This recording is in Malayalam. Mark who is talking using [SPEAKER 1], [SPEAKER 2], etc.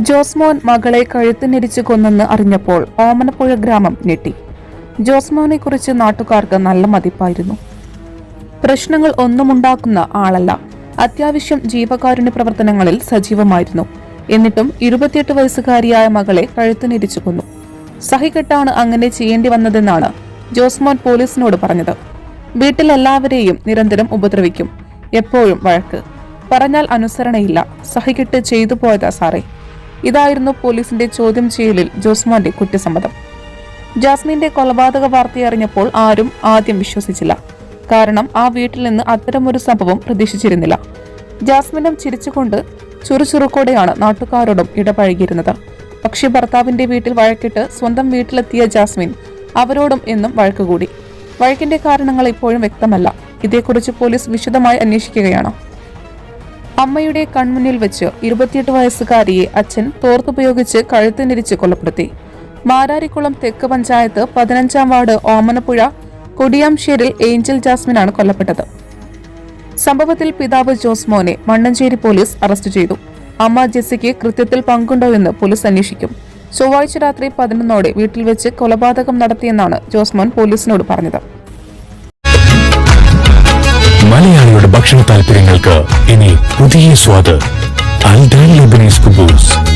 [SPEAKER 1] ജോസ്മോൻ മകളെ കഴുത്തിനിരിച്ചു കൊന്നെന്ന് അറിഞ്ഞപ്പോൾ ഓമനപ്പുഴ ഗ്രാമം ഞെട്ടി. ജോസ്മോനെ കുറിച്ച് നാട്ടുകാർക്ക് നല്ല മതിപ്പായിരുന്നു. പ്രശ്നങ്ങൾ ഒന്നുമുണ്ടാക്കുന്ന ആളല്ല. അത്യാവശ്യം ജീവകാരുണ്യ പ്രവർത്തനങ്ങളിൽ സജീവമായിരുന്നു. എന്നിട്ടും ഇരുപത്തിയെട്ട് വയസ്സുകാരിയായ മകളെ കഴുത്തിനിരിച്ചു കൊന്നു. സഹികെട്ടാണ് അങ്ങനെ ചെയ്യേണ്ടി വന്നതെന്നാണ് ജോസ്മോൻ പോലീസിനോട് പറഞ്ഞത്. വീട്ടിലെല്ലാവരെയും നിരന്തരം ഉപദ്രവിക്കും. എപ്പോഴും വഴക്ക്. പറഞ്ഞാൽ അനുസരണയില്ല. സഹികെട്ട് ചെയ്തു പോയതാ സാറേ. ഇതായിരുന്നു പോലീസിന്റെ ചോദ്യം ചെയ്യലിൽ ജോസ്മോന്റെ കുറ്റസമ്മതം. ജാസ്മിന്റെ കൊലപാതക വാർത്തയറിഞ്ഞപ്പോൾ ആരും ആദ്യം വിശ്വസിച്ചില്ല. കാരണം ആ വീട്ടിൽ നിന്ന് അത്തരമൊരു സംഭവം പ്രതീക്ഷിച്ചിരുന്നില്ല. ജാസ്മിനും ചിരിച്ചുകൊണ്ട് ചുറുചുറുക്കോടെയാണ് നാട്ടുകാരോടും ഇടപഴകിയിരുന്നത്. പക്ഷേ ഭർത്താവിന്റെ വീട്ടിൽ വഴക്കിട്ട് സ്വന്തം വീട്ടിലെത്തിയ ജാസ്മിൻ അവരോടും എന്നും വഴക്കുകൂടി വഴക്കിന്റെ കാരണങ്ങൾ ഇപ്പോഴും വ്യക്തമല്ല. ഇതേക്കുറിച്ച് പോലീസ് വിശദമായി അന്വേഷിക്കുകയാണ്. അമ്മയുടെ കൺമുന്നിൽ വെച്ച് ഇരുപത്തിയെട്ട് വയസ്സുകാരിയെ അച്ഛൻ തോർത്തുപയോഗിച്ച് കഴുത്തിനിരിച്ച് കൊലപ്പെടുത്തി. മാരാരിക്കുളം തെക്ക് പഞ്ചായത്ത് പതിനഞ്ചാം വാർഡ് ഓമനപ്പുഴ കൊടിയാംശേരിൽ ഏഞ്ചൽ ജാസ്മിനാണ് കൊല്ലപ്പെട്ടത്. സംഭവത്തിൽ പിതാവ് ജോസ് മോനെ മണ്ണഞ്ചേരി പോലീസ് അറസ്റ്റ് ചെയ്തു. അമ്മ ജെസ്സിക്ക് കൃത്യത്തിൽ പങ്കുണ്ടോ എന്ന് പോലീസ് അന്വേഷിക്കും. ചൊവ്വാഴ്ച രാത്രി പതിനൊന്നോടെ വീട്ടിൽ വെച്ച് കൊലപാതകം നടത്തിയെന്നാണ് ജോസ്മോൻ പോലീസിനോട് പറഞ്ഞത്.
[SPEAKER 2] ഭക്ഷണ താല്പര്യങ്ങൾക്ക് ഇനി പുതിയ സ്വാദ്. അൽദാൻ ലെബനീസ് കുബൂസ്.